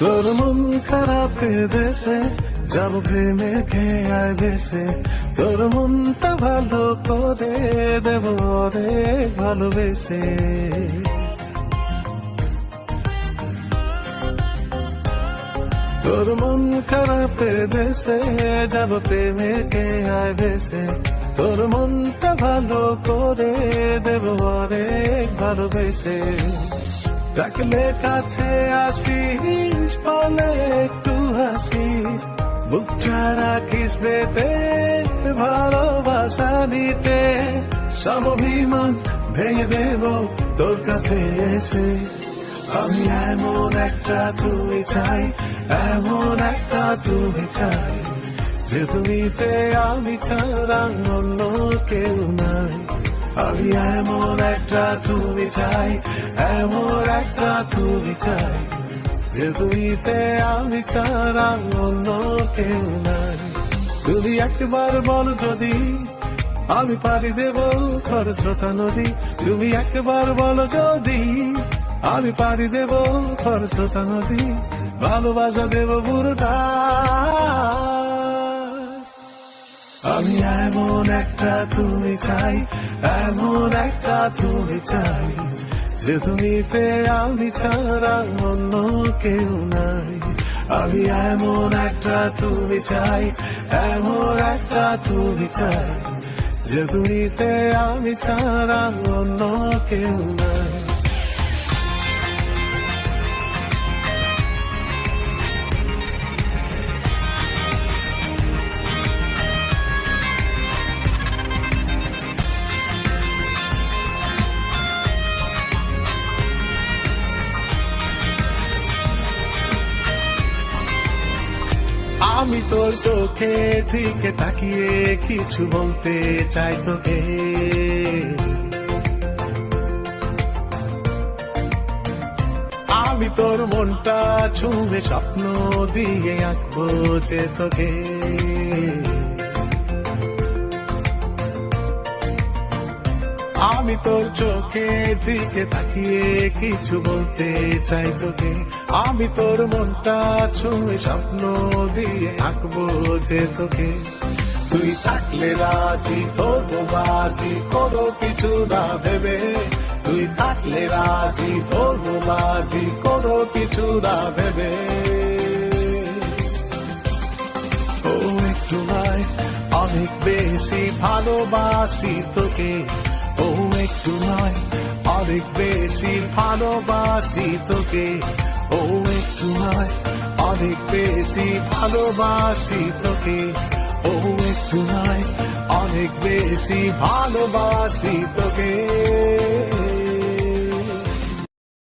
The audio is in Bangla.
তোর মন খারাপে দেশে, যাব প্রেমে খেয়ায় ভেসে তোর মনটা ভালো করে দেব, অনেক ভালোবেসে। তোর মন খারাপের দেশে, যাব প্রেমে খেয়ায় ভেসে তোর মনটা ভালো করে দেব, অনেক ভালোবেসে। ডাকলে কাছে আসিস পালে একটু হাসিস। বুকটা রাখিস বেতে, ভালোবাসা দিতে। সব অভিমান ভেঙে দেব, তোর কাছে এসে। আমি এমন একটা তুমি চাই, এমন একটা তুমি চাই, যে তুমিতে আমি ছাড়া অন্য কেউ নাই। আমি এমন একটা তুমি চাই, এমন একটা তুমি চাই, যে তুমিতে আমি ছাড়া অন্য কেউ নাই। তুমি একবার বল যদি, আমি পারি দেব খরস্রোতা নদী। তুমি একবার বলো যদি, আমি পারি দেব খরস্রোতা নদী। ভালোবাসা দেব পুরোটা আমি এমন একটা তুমি চাই, এমন একটা তুমি চাই, যে তুমিতে আমি ছাড়া অন্য কেউ নাই। আমি এমন একটা তুমি চাই, এমন একটা তুমি চাই, যে তুমিতে আমি ছাড়া অন্য কেউ নাই। আমি তোর চোখে দিকে তাকিয়ে কিছু বলতে চাই তোকে। আমি তোর মনটা ছুঁবে স্বপ্ন দিয়ে আঁকবো যে তোকে। আমি তোর চোখে দিকে তাকিয়ে কিছু বলতে চাই তোকে। আমি তোর মনটা ছুঁয়ে স্বপ্ন দিয়ে আঁকবো যে তোকে। তুই থাকলে রাজি তোর বাজি, কোনো কিছু না ভেবে। তুই থাকলে রাজি তোর বাজি, কোনো কিছু না ভেবে। ও একটু নয়, অনেক বেশি ভালোবাসি তোকে। একটু নয়, অনেক বেশি ভালোবাসি তোকে। ও, একটু নয়, অনেক বেশি ভালোবাসি তোকে। ও, একটু নয়, অনেক বেশি ভালোবাসি তোকে।